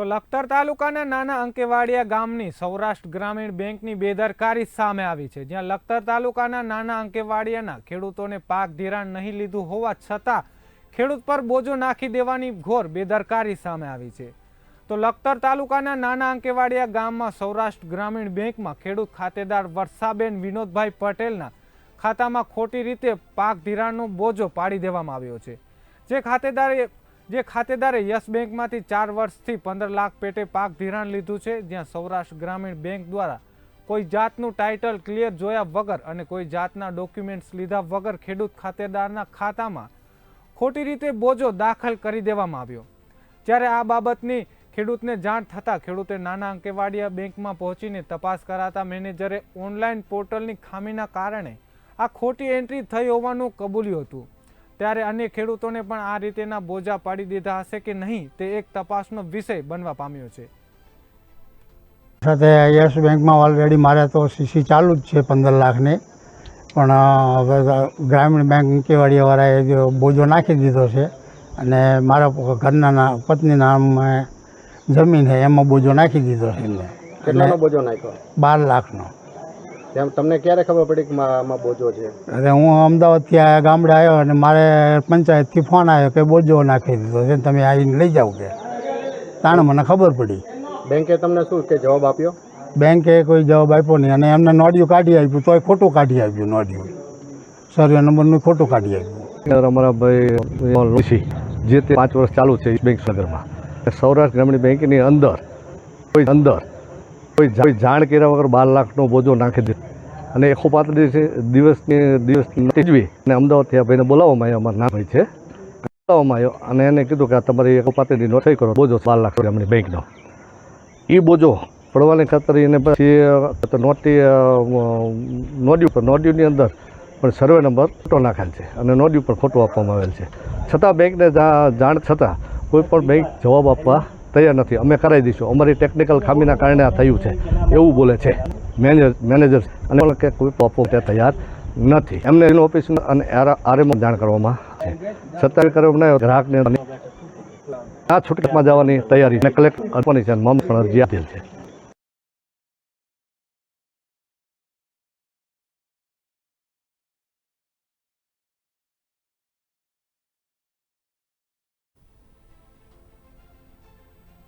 તો લખતર તાલુકાના નાના અંકેવાડિયા ગામની સૌરાષ્ટ્ર ગ્રામીણ બેંકની બેદરકારી સામે આવી છે, જ્યાં લખતર તાલુકાના નાના અંકેવાડિયાના ખેડૂતોને પાક ધિરાણ નહીં લીધું હોવા છતાં ખેડૂત પર બોજો નાખી દેવાની ઘોર બેદરકારી સામે આવી છે. તો લખતર તાલુકાના નાના અંકેવાડિયા ગામમાં સૌરાષ્ટ્ર ગ્રામીણ બેંકમાં ખેડૂત ખાતેદાર વર્ષાબેન વિનોદભાઈ પટેલના ખાતામાં ખોટી રીતે પાક ધિરાણનો બોજો પાડી દેવામાં આવ્યો છે. જે ખાતેદારે જે ખાતેદારે યસ બેંકમાંથી ચાર વર્ષથી પંદર લાખ પેટે પાક ધિરાણ લીધું છે, જ્યાં સૌરાષ્ટ્ર ગ્રામીણ બેંક દ્વારા કોઈ જાતનું ટાઇટલ ક્લિયર જોયા વગર અને કોઈ જાતના ડોક્યુમેન્ટ્સ લીધા વગર ખેડૂત ખાતેદારના ખાતામાં ખોટી રીતે બોજો દાખલ કરી દેવામાં આવ્યો. જ્યારે આ બાબતની ખેડૂતને જાણ થતાં ખેડૂતે નાના અંકેવાડિયા બેંકમાં પહોંચીને તપાસ કરાતા મેનેજરે ઓનલાઈન પોર્ટલની ખામીના કારણે આ ખોટી એન્ટ્રી થઈ હોવાનું કબૂલ્યું હતું. ત્યારે અન્ય ખેડૂતોને પણ આ રીતેના બોજા પાડી દીધા હશે કે નહીં તે એક તપાસનો વિષય બનવા પામ્યો છે. સાથે યસ બેંકમાં ઓલરેડી મારે તો સીસી ચાલુ જ છે પંદર લાખને. પણ હવે ગ્રામીણ બેંક કેવાડીવાળાએ જો બોજો નાખી દીધો છે અને મારા ઘરના પત્ની નામે જમીન છે એમાં બોજો નાખી દીધો છે એમને. બોજો નાખ્યો? બાર લાખનો. તેમ તમને ક્યારે ખબર પડી કે મા- આમાં બોજો છે? અરે હું અમદાવાદથી આ ગામડે આવ્યો અને મારે પંચાયતથી ફોન આવ્યો કે બોજો નાખી દીધો છે તમે આવીને લઈ જાઓ કે. તાણે મને ખબર પડી. બેંકે તમને શું કે જવાબ આપ્યો? બેંકે કોઈ જવાબ આપ્યો નહીં અને એમને નોડિયું કાઢી આપ્યું તોય ખોટું કાઢી આપ્યું નોડિયું સર્વે નંબરનું ખોટું કાઢી આપ્યું. અંદર અમારા ભાઈ ઋષિ જે તે પાંચ વર્ષ ચાલુ છે બેંક નગરમાં. સૌરાષ્ટ્ર ગ્રામીણ બેંકની અંદર કોઈ અંદર કોઈ જાણ કર્યા વગર બાર લાખનો બોજો નાખી દીધો અને એકસો પાંત્રીસ દિવસની, દિવસ તેજવી. અને અમદાવાદથી આ ભાઈને બોલાવવામાં આવ્યો, અમારા નામ છે. બોલાવવામાં આવ્યો, અને એને કીધું કે આ તમારી એકસો પાંત્રીસની નોટ કરો, બોજો બાર લાખ ગ્રામીણ બેંકનો. એ બોજો પડવાની ખાતર એને પછી નોટી નોડ્યુ પર નોડ્યુની અંદર, પણ સર્વે નંબર ખોટો નાખેલ છે, અને નોડ્યુ પર ખોટો આપવામાં આવેલ છે. છતાં બેંકને જાણ છતાં કોઈ પણ બેંક જવાબ આપવા તૈયાર નથી. અમે કરાવી દઈશું. અમારી ટેકનિકલ ખામીના કારણે આ થયું છે. એવું બોલે છે મેનેજર મેનેજર અને કે કોઈ માટે તૈયાર નથી. એમને એનું ઓફિસ અને આરએમાં જાણ કરવામાં છે. છતાં કરવામાં ગ્રાહકને આ છૂટકમાં જવાની તૈયારી. અને કલેક્ટર આપવાની છે અને મમ પણ અરજી આપેલ છે.